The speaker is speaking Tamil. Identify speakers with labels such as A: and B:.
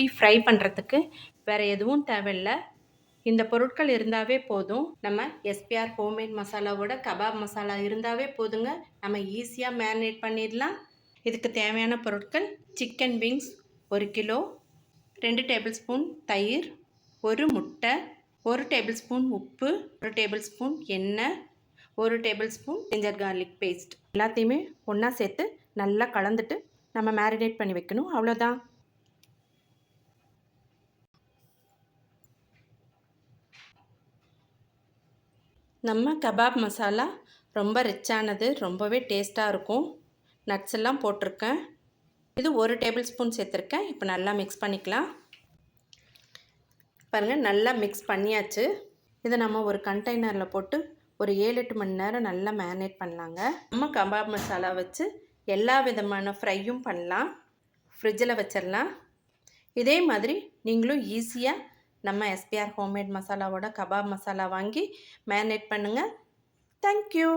A: கிறிஸ்பி ஃப்ரை பண்ணுறதுக்கு வேறு எதுவும் தேவையில்லை. இந்த பொருட்கள் இருந்தாவே போதும். நம்ம எஸ்பிஆர் ஹோம்மேட் மசாலாவோட கபாப் மசாலா இருந்தாவே போதுங்க. நம்ம ஈஸியாக மேரினேட் பண்ணிடலாம். இதுக்கு தேவையான பொருட்கள் சிக்கன் விங்ஸ் ஒரு கிலோ ரெண்டு டேபிள் ஸ்பூன் தயிர் ஒரு முட்டை ஒரு டேபிள் ஸ்பூன் உப்பு ஒரு டேபிள் ஸ்பூன் எண்ணெய் ஒரு tablespoon ginger garlic paste எல்லாத்தையுமே ஒன்றா சேர்த்து நல்லா கலந்துட்டு நம்ம மேரினேட் பண்ணி வைக்கணும். அவ்வளோதான் நம்ம கபாப் மசாலா ரொம்ப ரிச்சானது ரொம்பவே டேஸ்ட்டாக இருக்கும். நட்ஸ் எல்லாம் போட்டிருக்கேன். இது ஒரு டேபிள் ஸ்பூன் சேர்த்துருக்கேன். இப்போ நல்லா மிக்ஸ் பண்ணிக்கலாம். பாருங்கள் நல்லா மிக்ஸ் பண்ணியாச்சு. இதை நம்ம ஒரு கண்டெய்னரில் போட்டு ஒரு ஏழு எட்டு மணி நேரம் நல்லா மேரினேட் பண்ணலாங்க. நம்ம கபாப் மசாலா வச்சு எல்லா விதமான ஃப்ரையும் பண்ணலாம். ஃப்ரிட்ஜில் வச்சிடலாம் இதே மாதிரி நீங்களும் ஈஸியாக நம்ம எஸ்பிஆர் ஹோம்மேட் மசாலாவோட கபாப் மசாலா வாங்கி மேரினேட் பண்ணுங்கள் தேங்க்யூ